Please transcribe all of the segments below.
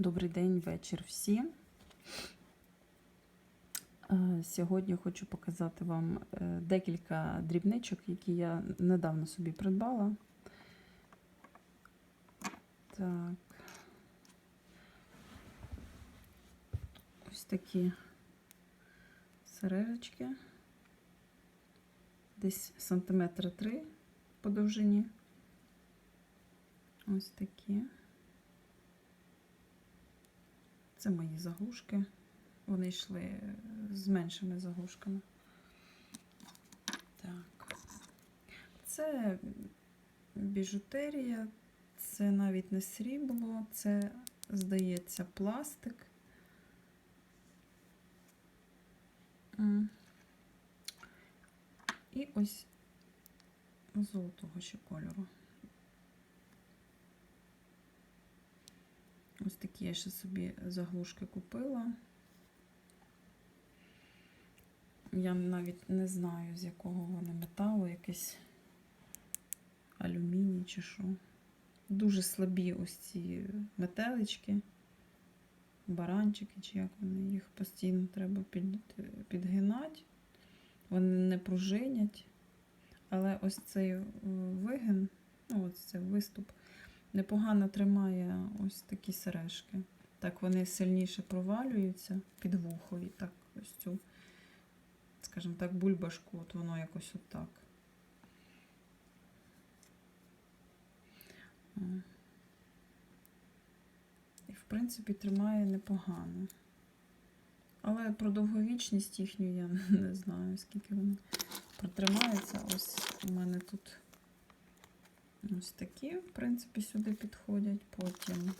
Добрий день, вечір всім. Е, Сьогодні хочу показати вам е, декілька дрібничок, які я недавно собі придбала. Так. Ось такі сережечки. Десь сантиметра три по довжині. Ось такі. Це мої заглушки. Вони йшли з меншими заглушками. Так. Це біжутерія, це навіть не срібло, це, здається, пластик. І ось золотого ще кольору. Ось такі я ще собі заглушки купила. Я навіть не знаю, з якого вони металу, якийсь алюміній чи що. Дуже слабі ось ці метелички, баранчики, чи як вони, їх постійно треба під, підгинати. Вони не пружинять. Але ось цей е, вигин, ну, ось цей виступ, непогано тримає ось такі сережки. Так вони сильніше провалюються під вухо і так ось цю, скажімо так, бульбашку, от воно якось отак. І, в принципі, тримає непогано. Але про довговічність їхню я не знаю, скільки вони протримаються. Ось у мене тут ось такі, в принципі, сюди підходять. Потім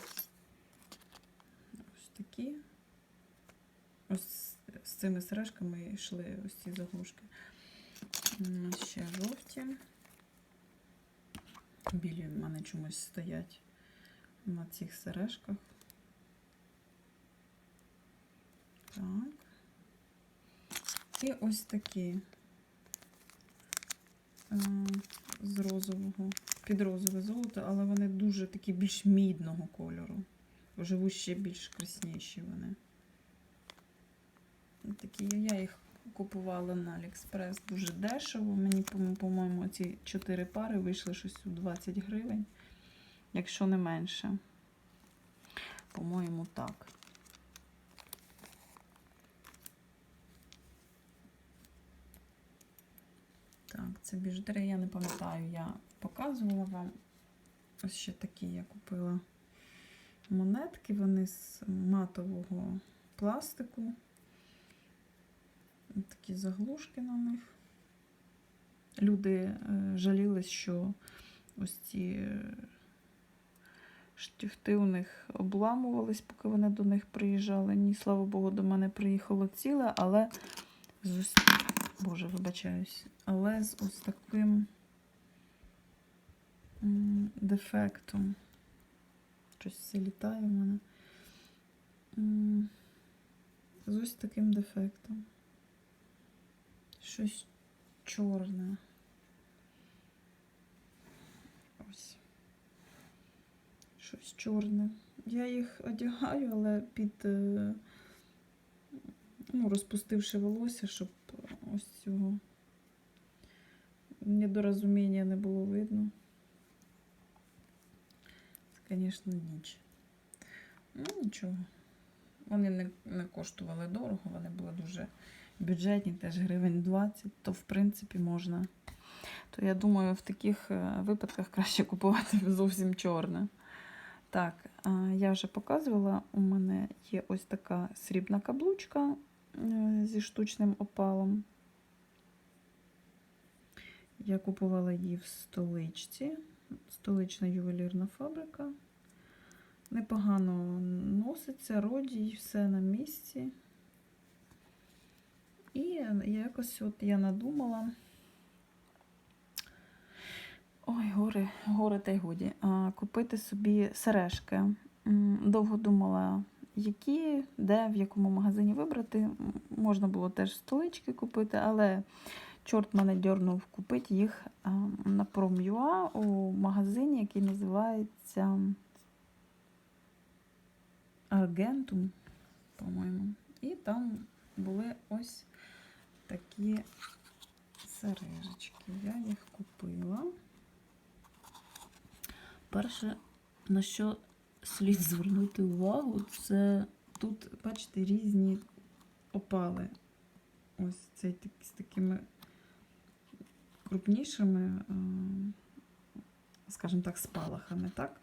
ось такі. Ось з цими сережками йшли ось ці заглушки. Ще жовті. Білі в мене чомусь стоять на цих сережках. Так. І ось такі е, з розового, під розове золото, але вони дуже такі більш мідного кольору. Живу ще більш красніші вони. Такі я їх купувала на Аліекспрес дуже дешево. Мені, по- по-моєму, ці 4 пари вийшли щось у 20 гривень, якщо не менше. По-моєму, так. Так, це біжутерія, я не пам'ятаю, я показувала вам. Ось ще такі я купила монетки, вони з матового пластику. Такі заглушки на них. Люди е, жалілись, що ось ці е, штифти у них обламувались, поки вони до них приїжджали. Ні, слава Богу, до мене приїхало ціле, але з ось... Боже, вибачаюсь. Але з ось таким дефектом. Щось все літає в мене. З ось таким дефектом. Щось чорне. Ось. Щось чорне. Я їх одягаю, але під, е, ну, розпустивши волосся, щоб ось цього недорозуміння не було видно. Звісно, ніч. Ну, нічого. Вони не, не коштували дорого, вони були дуже бюджетні, теж гривень 20, то в принципі можна. То я думаю, в таких е, випадках краще купувати зовсім чорне. Так, я вже показувала, у мене є ось така срібна каблучка е, зі штучним опалом. Я купувала її в столичці, столична ювелірна фабрика. Непогано носиться, родій, все на місці. І якось от я надумала. Ой, гори, гори та й годі. А, купити собі сережки. Довго думала, які, де, в якому магазині вибрати. Можна було теж столички купити, але чорт мене дьорнув купити їх на Prom.ua у магазині, який називається Аргентум, по-моєму. І там були ось такі сережечки. Я їх купила. Перше, на що слід звернути увагу, це тут, бачите, різні опали. Ось цей з такими крупнішими, е, скажімо так, спалахами, так?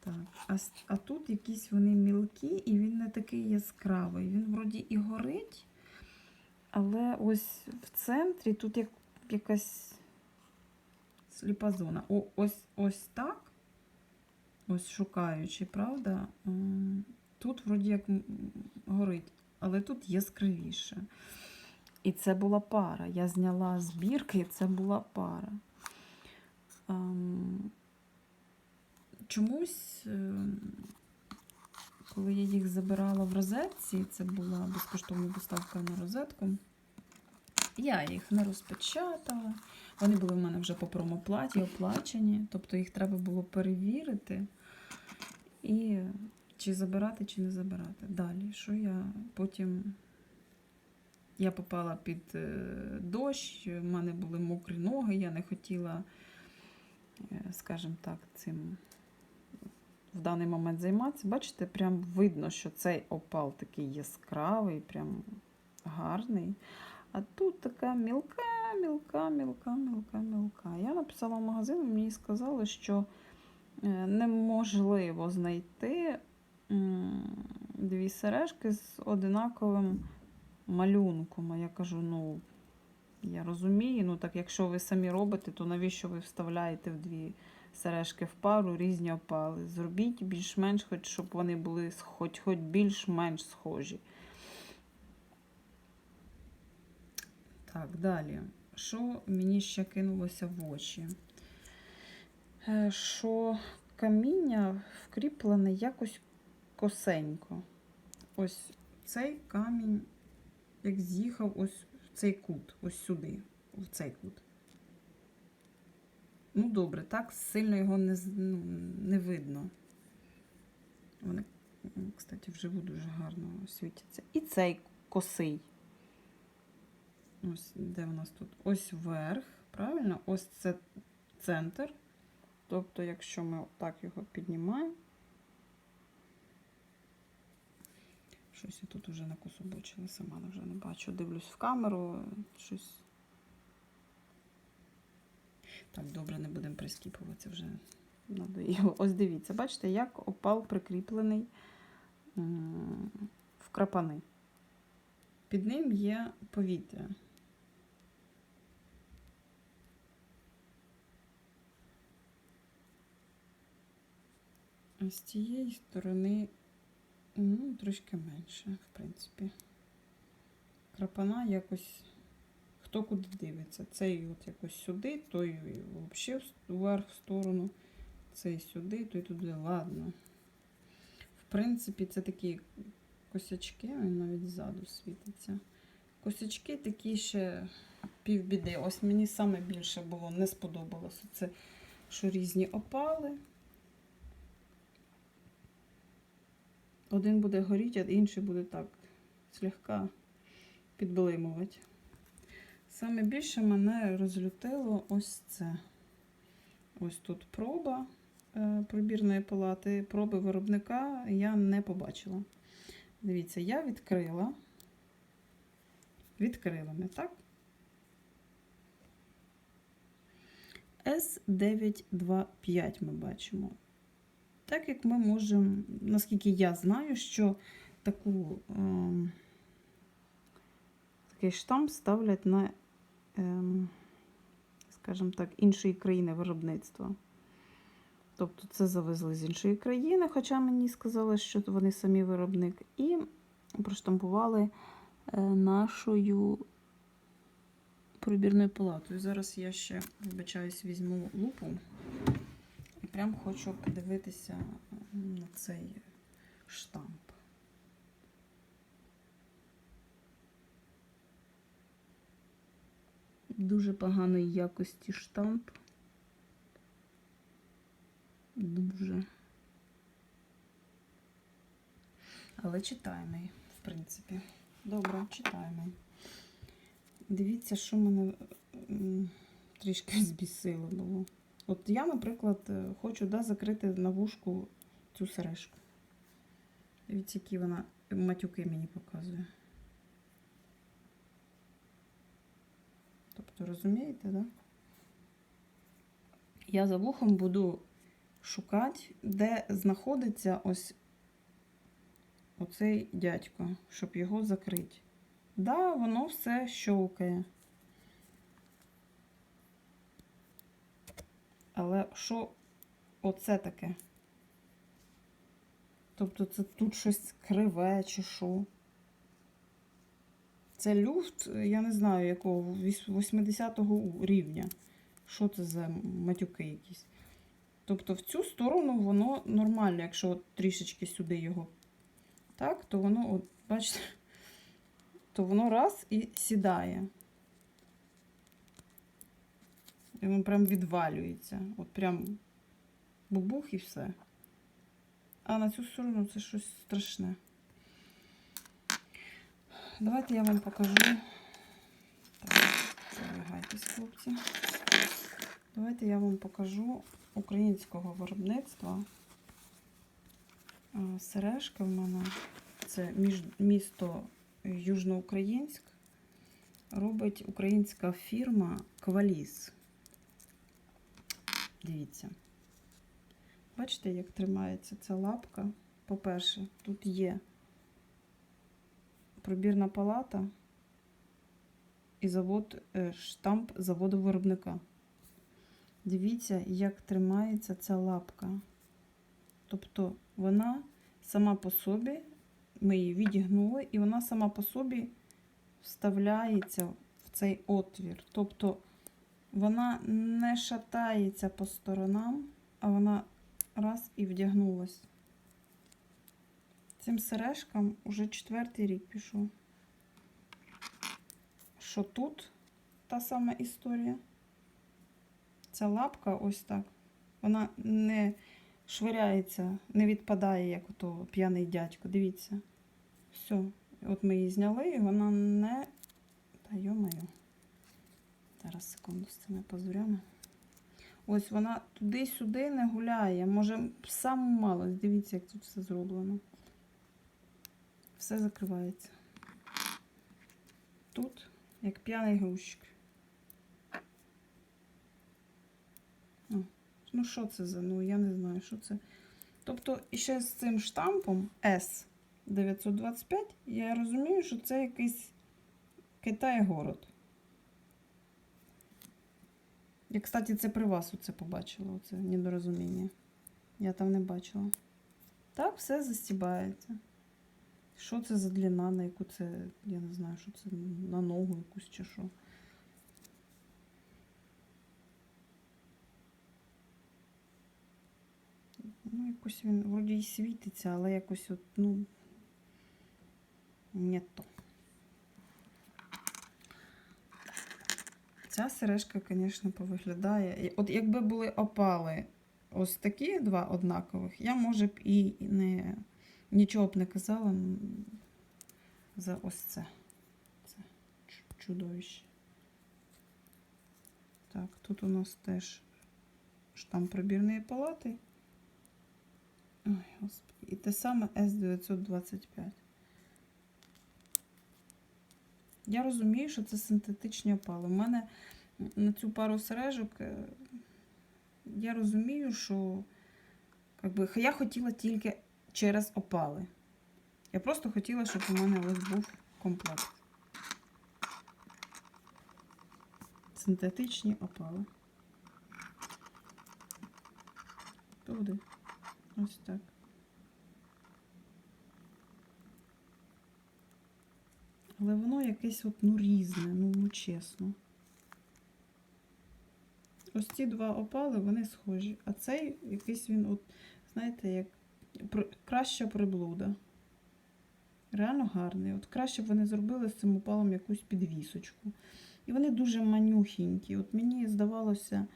Так, а, а тут якісь вони мілкі, і він не такий яскравий. Він вроді і горить, але ось в центрі тут як, якась сліпа зона. О, ось, ось так, ось шукаючи, правда? Тут вроді як горить, але тут яскравіше. І це була пара. Я зняла збірки, і це була пара. Ем, чомусь, ем, коли я їх забирала в розетці, це була безкоштовна доставка на розетку. Я їх не розпечатала. Вони були в мене вже по промоплаті оплачені, тобто їх треба було перевірити і чи забирати, чи не забирати. Далі, що я потім. Я попала під е, дощ, в мене були мокрі ноги, я не хотіла, е, скажімо так, цим в даний момент займатися. Бачите, прям видно, що цей опал такий яскравий, прям гарний. А тут така мілка, мілка, мілка, мілка, мілка. Я написала в магазин, мені сказали, що е, неможливо знайти дві сережки з одинаковим малюнком. А я кажу, ну, я розумію, ну так якщо ви самі робите, то навіщо ви вставляєте в дві сережки в пару різні опали? Зробіть більш-менш, хоч щоб вони були хоч, хоч більш-менш схожі. Так, далі. Що мені ще кинулося в очі? Е, Що каміння вкріплене якось косенько. Ось цей камінь, як з'їхав ось в цей кут, ось сюди, в цей кут. Ну, добре, так сильно його не, ну, не видно. Вони, кстати, вживу дуже гарно світяться. І цей косий. Ось де у нас тут? Ось верх, правильно? Ось це центр. Тобто, якщо ми так його піднімаємо. Щось я тут уже накособочила, сама вже не бачу. Дивлюсь в камеру, щось. Так, добре, не будемо прискіпуватися вже. Надоїло. Ось дивіться, бачите, як опал прикріплений в крапани. Під ним є повітря. А з цієї сторони ну, трошки менше, в принципі. Крапана якось хто куди дивиться. Цей от якось сюди, той взагалі вверх в сторону, цей сюди, той туди. Ладно. В принципі, це такі косячки, він навіть ззаду світиться. Косячки такі ще півбіди. Ось мені саме більше було не сподобалося. Це що різні опали. Один буде горіти, а інший буде так слегка підблимувати. Саме більше мене розлютило ось це. Ось тут проба е, пробірної палати, проби виробника я не побачила. Дивіться, я відкрила. Відкрила не так? С925 ми бачимо. Так як ми можемо, наскільки я знаю, що таку, ем, такий штамп ставлять на, ем, скажімо так, іншої країни виробництва. Тобто це завезли з іншої країни, хоча мені сказали, що вони самі виробник, і проштампували е, нашою пробірною палатою. Зараз я ще, вибачаюсь, візьму лупу прям хочу подивитися на цей штамп. Дуже поганої якості штамп. Дуже. Але читаємо, в принципі. Добре, читаємо. Дивіться, що мене трішки збісило було. От я, наприклад, е, хочу да, закрити на вушку цю сережку. Дивіться, які вона матюки мені показує. Тобто, розумієте, да? Я за вухом буду шукати, де знаходиться ось оцей дядько, щоб його закрити. Да, воно все щовкає. Але що оце таке? Тобто це тут щось криве чи що? Це люфт, я не знаю якого, 80-го рівня. Що це за матюки якісь? Тобто в цю сторону воно нормально, якщо от трішечки сюди його. Так, то воно, от, бачите, то воно раз і сідає. І воно прям відвалюється. От прям бубух і все. А на цю сторону це щось страшне. Давайте я вам покажу. Так, залягайтесь, хлопці. Давайте я вам покажу українського виробництва. Сережка в мене це місто Южноукраїнськ. Робить українська фірма Кваліс. Дивіться. Бачите, як тримається ця лапка? По-перше, тут є пробірна палата і завод, е, штамп заводу виробника. Дивіться, як тримається ця лапка. Тобто вона сама по собі, ми її відігнули, і вона сама по собі вставляється в цей отвір. Тобто вона не шатається по сторонам, а вона раз і вдягнулась. Цим сережкам уже четвертий рік пішов. Що тут та сама історія? Ця лапка ось так. Вона не швиряється, не відпадає, як ото п'яний дядько. Дивіться. Все. От ми її зняли, і вона не. Та йо-моє. Зараз секунду з цими позорями. Ось вона туди-сюди не гуляє. Може, саму малость. Дивіться, як тут все зроблено. Все закривається. Тут, як п'яний грузчик. Ну, що це за? Ну, я не знаю, що це. Тобто, і ще з цим штампом S925, я розумію, що це якийсь Китай-город. Я, кстати, це при вас оце побачила, оце недорозуміння. Я там не бачила. Так, все застібається. Що це за длина, на яку це, я не знаю, що це на ногу якусь чи що. Ну, якось він вроді і світиться, але якось от, ну, не то. Ця сережка, звісно, повиглядає. От якби були опали ось такі два однакових, я, може б, і не, нічого б не казала за ось це. Це чудовище. Так, тут у нас теж штамп прибірної палати. Ой, господи. І те саме С925. Я розумію, що це синтетичні опали. У мене на цю пару сережок е, я розумію, що как би, я хотіла тільки через опали. Я просто хотіла, щоб у мене ось був комплект. Синтетичні опали. Туди. Ось так. Але воно якесь от, ну, різне, ну, ну чесно. Ось ці два опали, вони схожі. А цей якийсь він, от, знаєте, як краща приблуда. Реально гарний. От краще б вони зробили з цим опалом якусь підвісочку. І вони дуже манюхенькі. От мені здавалося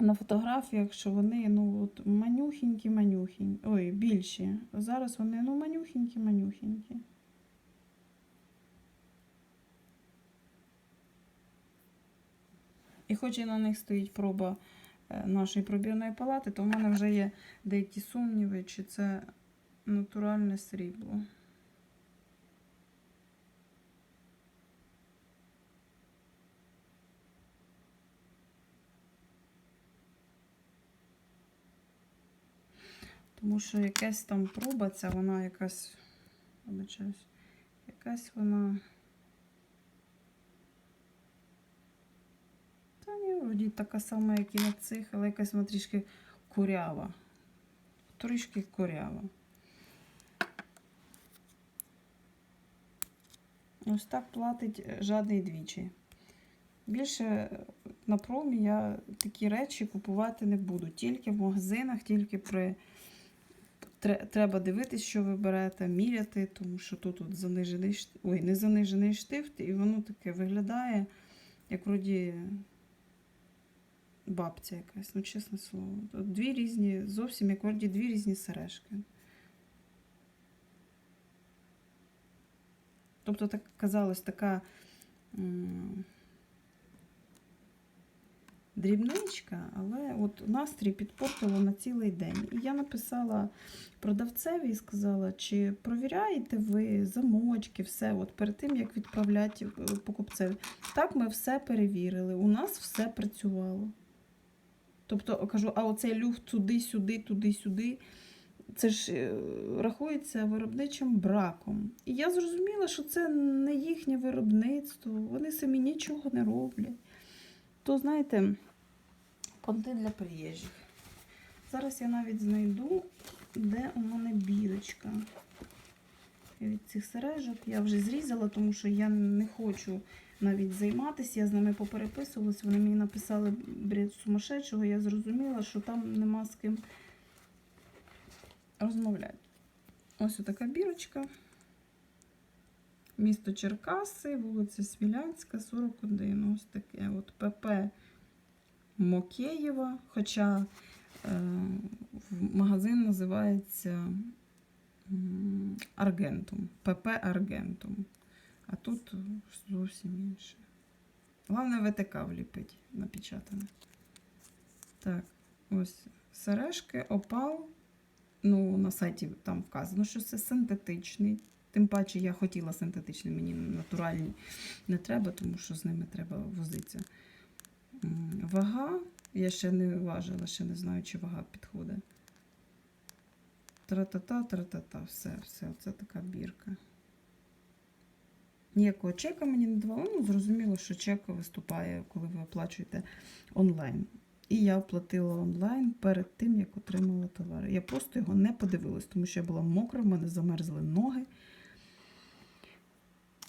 на фотографіях, що вони ну, от, манюхенькі, манюхенькі. Ой, більші. Зараз вони ну манюхенькі, І хоч і на них стоїть проба е, нашої пробірної палати, то в мене вже є деякі сумніви, чи це натуральне срібло. Тому що якась там проба, ця вона якась, вибачаюсь, якась вона. Та ні, вроді така сама, як і на цих, але якась вона трішки курява. Трішки курява. Ось так платить е, жадний двічі. Більше е, на промі я такі речі купувати не буду. Тільки в магазинах, тільки при. Треба дивитись, що ви берете, міряти, тому що тут от занижений штифт, ой, не занижений штифт, і воно таке виглядає, як вроді бабця якась, ну чесне слово. Дві різні, зовсім як вроді дві різні сережки. Тобто, так казалось, така дрібничка, але от настрій підпортило на цілий день. І я написала продавцеві і сказала, чи провіряєте ви замочки, все, от перед тим, як відправляти е, покупцеві. Так, ми все перевірили, у нас все працювало. Тобто, кажу, а оцей люфт туди-сюди, туди-сюди. Це ж е, рахується виробничим браком. І я зрозуміла, що це не їхнє виробництво, вони самі нічого не роблять. То, знаєте, понти для приїжджих. Зараз я навіть знайду, де у мене бірочка. Від цих сережок я вже зрізала, тому що я не хочу навіть займатися. Я з ними попереписувалась. Вони мені написали бред сумасшедшого. Я зрозуміла, що там нема з ким розмовляти. Ось така бірочка. Місто Черкаси, вулиця Смілянська, 41. Ось таке. От ПП Мокеєва. Хоча е, магазин називається Аргентум. ПП Аргентум. А тут зовсім інше. Головне ВТК вліпить напечатане. Так, ось сережки, опал. Ну, на сайті там вказано, що це синтетичний. Тим паче я хотіла синтетичний, мені натуральні не треба, тому що з ними треба возитися. Вага, я ще не важила, ще не знаю, чи вага підходить. Тра-та-та, тра-та-та, все, все, це така бірка. Ніякого чека мені не давали. Ну, зрозуміло, що чек виступає, коли ви оплачуєте онлайн. І я оплатила онлайн перед тим, як отримала товар. Я просто його не подивилась, тому що я була мокра, в мене замерзли ноги.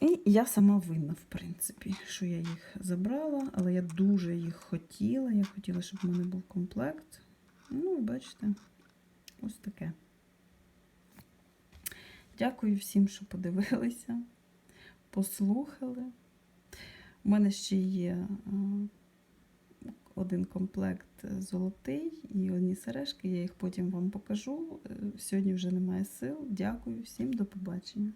І я сама винна, в принципі, що я їх забрала, але я дуже їх хотіла. Я хотіла, щоб в мене був комплект. Ну, бачите, ось таке. Дякую всім, що подивилися, послухали. У мене ще є е, один комплект золотий і одні сережки. Я їх потім вам покажу. Е, Сьогодні вже немає сил. Дякую всім, до побачення.